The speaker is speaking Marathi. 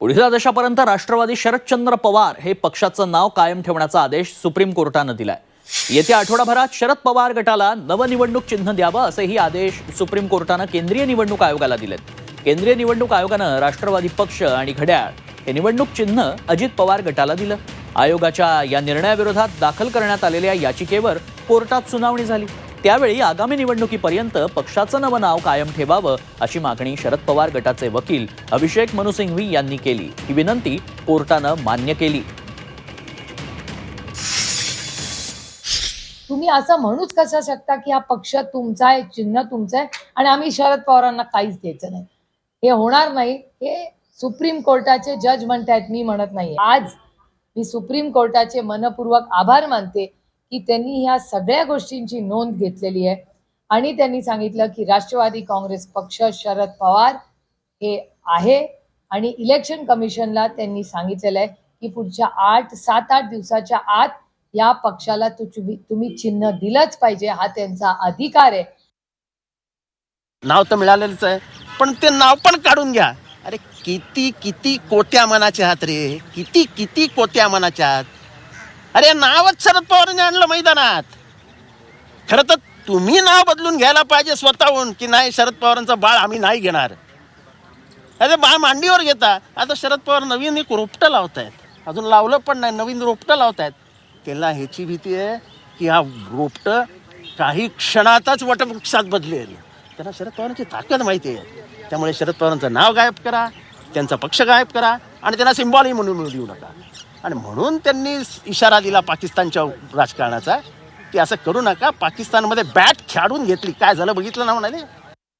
पुढील आदेशापर्यंत राष्ट्रवादी शरदचंद्र पवार हे पक्षाचं नाव कायम ठेवण्याचा आदेश सुप्रीम कोर्टानं दिलाय. येत्या आठवडाभरात शरद पवार गटाला नवनिवडणूक चिन्ह द्यावं असेही आदेश सुप्रीम कोर्टानं केंद्रीय निवडणूक आयोगाला दिलेत. केंद्रीय निवडणूक आयोगानं राष्ट्रवादी पक्ष आणि घड्याळ हे निवडणूक चिन्ह अजित पवार गटाला दिलं. आयोगाच्या या निर्णयाविरोधात दाखल करण्यात आलेल्या याचिकेवर कोर्टात सुनावणी झाली. त्यावेळी आगामी निवडणुकीपर्यंत पक्षाचं नवं नाव कायम ठेवावं अशी मागणी शरद पवार गटाचे वकील अभिषेक मनुसिंघवी यांनी केली. ही विनंती कोर्टानं मान्य केली. तुम्ही असं म्हणूच कसं शकता की हा पक्ष तुमचा आहे चिन्ह तुमचं आहे आणि आम्ही शरद पवारांना काहीच द्यायचं नाही. हे होणार नाही. हे सुप्रीम कोर्टाचे जज म्हणतायत मी म्हणत नाही आज मी सुप्रीम कोर्टाचे मनपूर्वक आभार मानते. की त्यांनी ह्या सगळ्या गोष्टींची नोंद घेतलेली आहे. आणि त्यांनी सांगितलं की राष्ट्रवादी काँग्रेस पक्ष शरद पवार हे आहे. आणि इलेक्शन कमिशनला त्यांनी सांगितलेलं आहे की पुढच्या आठ सात आठ दिवसाच्या आत या पक्षाला तुम्ही तुम्ही चिन्ह दिलंच पाहिजे. हा त्यांचा अधिकार आहे. नाव तर मिळालेलंच आहे पण ते नाव पण काढून घ्या. अरे किती किती कोट्या मनाच्या आहात रे? किती किती कोट्या मनाच्या आहात? अरे नावच शरद पवारांनी आणलं मैदानात. खरं तर तुम्ही नाव बदलून घ्यायला पाहिजे स्वतःहून की नाही शरद पवारांचा बाळ आम्ही नाही घेणार. अरे बाळ मांडीवर घेता. आता शरद पवार नवीन एक रोपटं लावतायत. अजून लावलं पण नाही नवीन रोपटं लावतायत. त्यांना ह्याची भीती आहे की हा रोपटं काही क्षणातच वटवृक्षात बदलेल. त्यांना शरद पवारांची ताकद माहिती आहे. त्यामुळे शरद पवारांचं नाव गायब करा त्यांचा पक्ष गायब करा आणि त्यांना सिम्बॉलही म्हणून मिळू देऊ नका. आणि म्हणून त्यांनी इशारा दिला पाकिस्तानच्या राजकारणाचा की असं करू नका पाकिस्तानमध्ये बॅट खेळून घेतली. काय झालं बघितलं ना हो म्हणाले